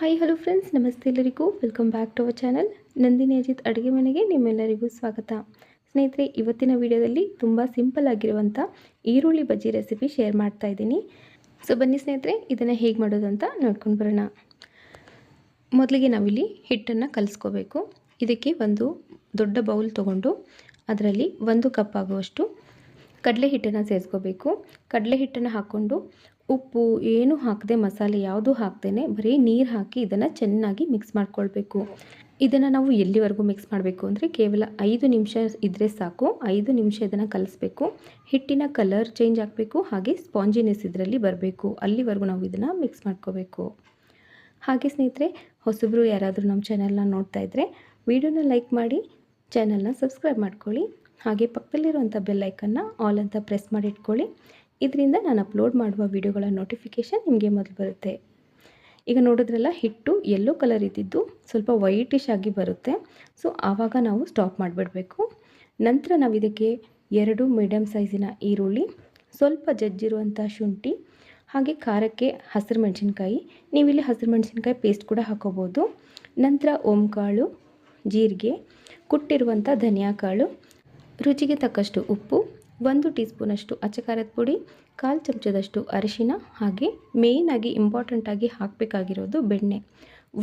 Hi hello friends ನಮಸ್ತೆ ಎಲ್ಲರಿಗೂ. Welcome back to our channel Nandini Ajit ಅಡುಗೆ ಮನೆಗೆ ನಿಮ್ಮೆಲ್ಲರಿಗೂ ಸ್ವಾಗತ. ಸ್ನೇಹಿತರೆ, ಇವತ್ತಿನ ವಿಡಿಯೋದಲ್ಲಿ ತುಂಬ ಸಿಂಪಲ್ ಆಗಿರುವಂಥ ಈರುಳ್ಳಿ ಬಜ್ಜಿ ರೆಸಿಪಿ ಶೇರ್ ಮಾಡ್ತಾ ಇದ್ದೀನಿ. ಸೊ ಬನ್ನಿ ಸ್ನೇಹಿತರೆ, ಇದನ್ನು ಹೇಗೆ ಮಾಡೋದು ಅಂತ ನೋಡ್ಕೊಂಡು ಬರೋಣ. ಮೊದಲಿಗೆ ನಾವಿಲ್ಲಿ ಹಿಟ್ಟನ್ನು ಕಲಿಸ್ಕೋಬೇಕು. ಇದಕ್ಕೆ ಒಂದು ದೊಡ್ಡ ಬೌಲ್ ತೊಗೊಂಡು ಅದರಲ್ಲಿ ಒಂದು ಕಪ್ ಆಗುವಷ್ಟು ಕಡಲೆ ಹಿಟ್ಟನ್ನು ಸೇರಿಸ್ಕೋಬೇಕು. ಕಡಲೆ ಹಿಟ್ಟನ್ನು ಹಾಕ್ಕೊಂಡು ಉಪ್ಪು ಏನು ಹಾಕದೆ ಮಸಾಲೆ ಯಾವುದು ಹಾಕ್ದೇ ಬರೀ ನೀರು ಹಾಕಿ ಇದನ್ನು ಚೆನ್ನಾಗಿ ಮಿಕ್ಸ್ ಮಾಡ್ಕೊಳ್ಬೇಕು. ಇದನ್ನು ನಾವು ಎಲ್ಲಿವರೆಗೂ ಮಿಕ್ಸ್ ಮಾಡಬೇಕು ಅಂದರೆ ಕೇವಲ ಐದು ನಿಮಿಷ ಇದ್ದರೆ ಸಾಕು. ಐದು ನಿಮಿಷ ಇದನ್ನು ಕಲಿಸ್ಬೇಕು. ಹಿಟ್ಟಿನ ಕಲರ್ ಚೇಂಜ್ ಆಗಬೇಕು. ಹಾಗೆ ಸ್ಪಾಂಜಿನೆಸ್ ಇದರಲ್ಲಿ ಬರಬೇಕು. ಅಲ್ಲಿವರೆಗೂ ನಾವು ಇದನ್ನು ಮಿಕ್ಸ್ ಮಾಡ್ಕೋಬೇಕು. ಹಾಗೆ ಸ್ನೇಹಿತರೆ, ಹೊಸಬ್ರು ಯಾರಾದರೂ ನಮ್ಮ ಚಾನಲ್ನ ನೋಡ್ತಾ ಇದ್ದರೆ ವಿಡಿಯೋನ ಲೈಕ್ ಮಾಡಿ ಚಾನಲ್ನ ಸಬ್ಸ್ಕ್ರೈಬ್ ಮಾಡ್ಕೊಳ್ಳಿ. ಹಾಗೆ ಪಕ್ಕದಲ್ಲಿರುವಂಥ ಬೆಲ್ಲೈಕನ್ನು ಆಲ್ ಅಂತ ಪ್ರೆಸ್ ಮಾಡಿ ಇಟ್ಕೊಳ್ಳಿ. ಇದರಿಂದ ನಾನು ಅಪ್ಲೋಡ್ ಮಾಡುವ ವಿಡಿಯೋಗಳ ನೋಟಿಫಿಕೇಷನ್ ನಿಮಗೆ ಮೊದಲು ಬರುತ್ತೆ. ಈಗ ನೋಡಿದ್ರಲ್ಲ, ಹಿಟ್ಟು ಯೆಲ್ಲೋ ಕಲರ್ ಇದ್ದಿದ್ದು ಸ್ವಲ್ಪ ವೈಟಿಶ್ ಆಗಿ ಬರುತ್ತೆ. ಸೊ ಆವಾಗ ನಾವು ಸ್ಟಾಪ್ ಮಾಡಿಬಿಡಬೇಕು. ನಂತರ ನಾವು ಇದಕ್ಕೆ ಎರಡು ಮೀಡಿಯಮ್ ಸೈಜಿನ ಈರುಳ್ಳಿ, ಸ್ವಲ್ಪ ಜಜ್ಜಿರುವಂಥ ಶುಂಠಿ, ಹಾಗೆ ಖಾರಕ್ಕೆ ಹಸಿರು ಮೆಣಸಿನ್ಕಾಯಿ. ನೀವಿಲ್ಲಿ ಹಸಿರು ಮೆಣಸಿನ್ಕಾಯಿ ಪೇಸ್ಟ್ ಕೂಡ ಹಾಕೋಬೋದು. ನಂತರ ಓಂಕಾಳು, ಜೀರಿಗೆ ಕುಟ್ಟಿರುವಂಥ ಧನಿಯಾ ಕಾಳು, ರುಚಿಗೆ ತಕ್ಕಷ್ಟು ಉಪ್ಪು ಒಂದು ಟೀ ಸ್ಪೂನಷ್ಟು ಅಚ್ಚಕಾರದ ಪುಡಿ, ಕಾಲು ಚಮಚದಷ್ಟು ಅರಿಶಿನ ಹಾಗೆ ಮೇಯ್ನಾಗಿ ಇಂಪಾರ್ಟೆಂಟಾಗಿ ಹಾಕಬೇಕಾಗಿರೋದು ಬೆಣ್ಣೆ.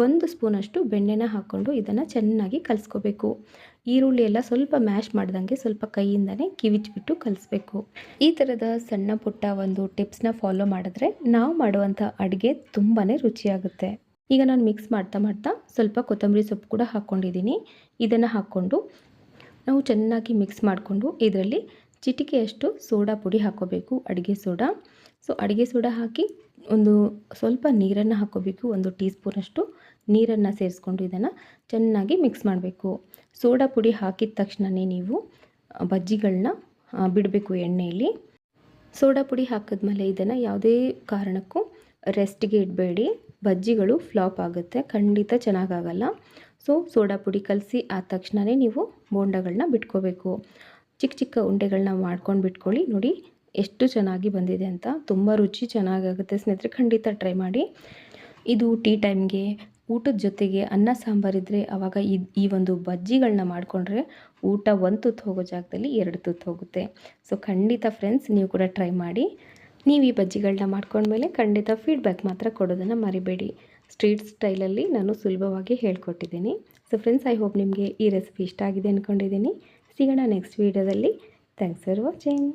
ಒಂದು ಸ್ಪೂನಷ್ಟು ಬೆಣ್ಣೆನ ಹಾಕ್ಕೊಂಡು ಇದನ್ನು ಚೆನ್ನಾಗಿ ಕಲಿಸ್ಕೋಬೇಕು. ಈರುಳ್ಳಿ ಎಲ್ಲ ಸ್ವಲ್ಪ ಮ್ಯಾಶ್ ಮಾಡ್ದಂಗೆ ಸ್ವಲ್ಪ ಕೈಯಿಂದನೇ ಕಿವಿಚ್ಬಿಟ್ಟು ಕಲಿಸ್ಬೇಕು. ಈ ಥರದ ಸಣ್ಣ ಪುಟ್ಟ ಒಂದು ಟಿಪ್ಸ್ನ ಫಾಲೋ ಮಾಡಿದ್ರೆ ನಾವು ಮಾಡುವಂಥ ಅಡುಗೆ ತುಂಬಾ ರುಚಿಯಾಗುತ್ತೆ. ಈಗ ನಾನು ಮಿಕ್ಸ್ ಮಾಡ್ತಾ ಮಾಡ್ತಾ ಸ್ವಲ್ಪ ಕೊತ್ತಂಬರಿ ಸೊಪ್ಪು ಕೂಡ ಹಾಕ್ಕೊಂಡಿದ್ದೀನಿ. ಇದನ್ನು ಹಾಕ್ಕೊಂಡು ನಾವು ಚೆನ್ನಾಗಿ ಮಿಕ್ಸ್ ಮಾಡಿಕೊಂಡು ಇದರಲ್ಲಿ ಚಿಟಿಕೆಯಷ್ಟು ಸೋಡಾ ಪುಡಿ ಹಾಕೋಬೇಕು, ಅಡುಗೆ ಸೋಡಾ. ಸೊ ಅಡುಗೆ ಸೋಡಾ ಹಾಕಿ ಒಂದು ಸ್ವಲ್ಪ ನೀರನ್ನು ಹಾಕೋಬೇಕು, ಒಂದು ಟೀ ಸ್ಪೂನಷ್ಟು ನೀರನ್ನು ಸೇರಿಸ್ಕೊಂಡು ಇದನ್ನು ಚೆನ್ನಾಗಿ ಮಿಕ್ಸ್ ಮಾಡಬೇಕು. ಸೋಡಾ ಪುಡಿ ಹಾಕಿದ ತಕ್ಷಣವೇ ನೀವು ಬಜ್ಜಿಗಳನ್ನ ಬಿಡಬೇಕು ಎಣ್ಣೆಯಲ್ಲಿ. ಸೋಡಾ ಪುಡಿ ಹಾಕಿದ್ಮೇಲೆ ಇದನ್ನು ಯಾವುದೇ ಕಾರಣಕ್ಕೂ ರೆಸ್ಟ್ಗೆ ಇಡಬೇಡಿ. ಬಜ್ಜಿಗಳು ಫ್ಲಾಪ್ ಆಗುತ್ತೆ, ಖಂಡಿತ ಚೆನ್ನಾಗಾಗಲ್ಲ. ಸೊ ಸೋಡಾ ಪುಡಿ ಕಲಸಿ ಆದ ತಕ್ಷಣವೇ ನೀವು ಬೋಂಡಗಳನ್ನ ಬಿಟ್ಕೋಬೇಕು. ಚಿಕ್ಕ ಚಿಕ್ಕ ಉಂಡೆಗಳನ್ನ ಮಾಡ್ಕೊಂಡು ಬಿಟ್ಕೊಳ್ಳಿ. ನೋಡಿ ಎಷ್ಟು ಚೆನ್ನಾಗಿ ಬಂದಿದೆ ಅಂತ. ತುಂಬ ರುಚಿ ಚೆನ್ನಾಗಾಗುತ್ತೆ ಸ್ನೇಹಿತರೆ. ಖಂಡಿತ ಟ್ರೈ ಮಾಡಿ. ಇದು ಟೀ ಟೈಮ್ಗೆ ಊಟದ ಜೊತೆಗೆ ಅನ್ನ ಸಾಂಬಾರಿದ್ರೆ ಆವಾಗ ಈ ಈ ಒಂದು ಬಜ್ಜಿಗಳನ್ನ ಮಾಡಿಕೊಂಡ್ರೆ ಊಟ ಒಂದು ತುತ್ತು ಹೋಗೋ ಜಾಗದಲ್ಲಿ ಎರಡು ತುತ್ತು ಹೋಗುತ್ತೆ. ಸೊ ಖಂಡಿತ ಫ್ರೆಂಡ್ಸ್ ನೀವು ಕೂಡ ಟ್ರೈ ಮಾಡಿ. ನೀವು ಈ ಬಜ್ಜಿಗಳನ್ನ ಮಾಡ್ಕೊಂಡ್ಮೇಲೆ ಖಂಡಿತ ಫೀಡ್ಬ್ಯಾಕ್ ಮಾತ್ರ ಕೊಡೋದನ್ನು ಮರಿಬೇಡಿ. ಸ್ಟ್ರೀಟ್ ಸ್ಟೈಲಲ್ಲಿ ನಾನು ಸುಲಭವಾಗಿ ಹೇಳ್ಕೊಟ್ಟಿದ್ದೀನಿ. ಸೊ ಫ್ರೆಂಡ್ಸ್ ಐ ಹೋಪ್ ನಿಮಗೆ ಈ ರೆಸಿಪಿ ಇಷ್ಟ ಆಗಿದೆ ಅಂದ್ಕೊಂಡಿದ್ದೀನಿ ಸಿಗೋಣ ನೆಕ್ಸ್ಟ್ ವೀಡಿಯೋದಲ್ಲಿ ಥ್ಯಾಂಕ್ಸ್ ಫಾರ್ ವಾಚಿಂಗ್